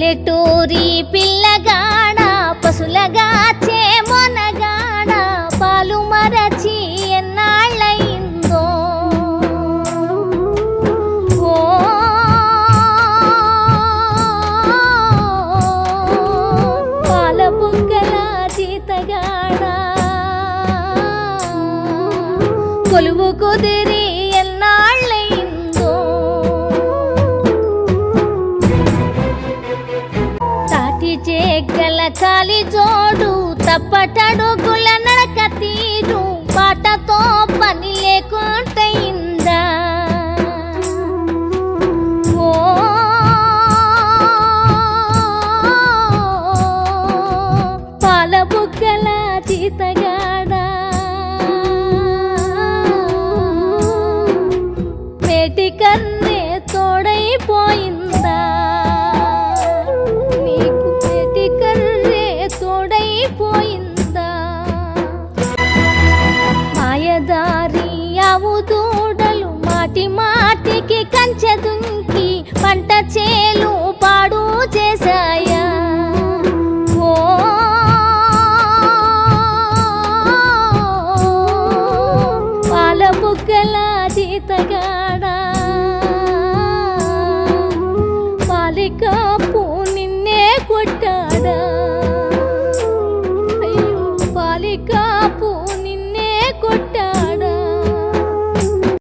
పల్లెటూరి పిల్లగాడ పశులగా చేమొనగాడ పాలు మరచి ఎన్నాళ్ళయిందో. పాల బుగ్గల జీతగాడ. కొలువు కుదిరి చేగల కాలి జోడు తప్పటడుగుల నడక తీరు పాటతో పని లేకుంటయిందా ఓ పాల బుగ్గల జీతగాడా మేటి కన్నే తోడైపోయి మాటి మాటికి కంచె దుంకి పంట చేలు పాడు చేశాయా? ఓ పాల బుగ్గల జీతగాడా? పాలికాపు నిన్నే కొట్టాడా? అయ్యో పాలికా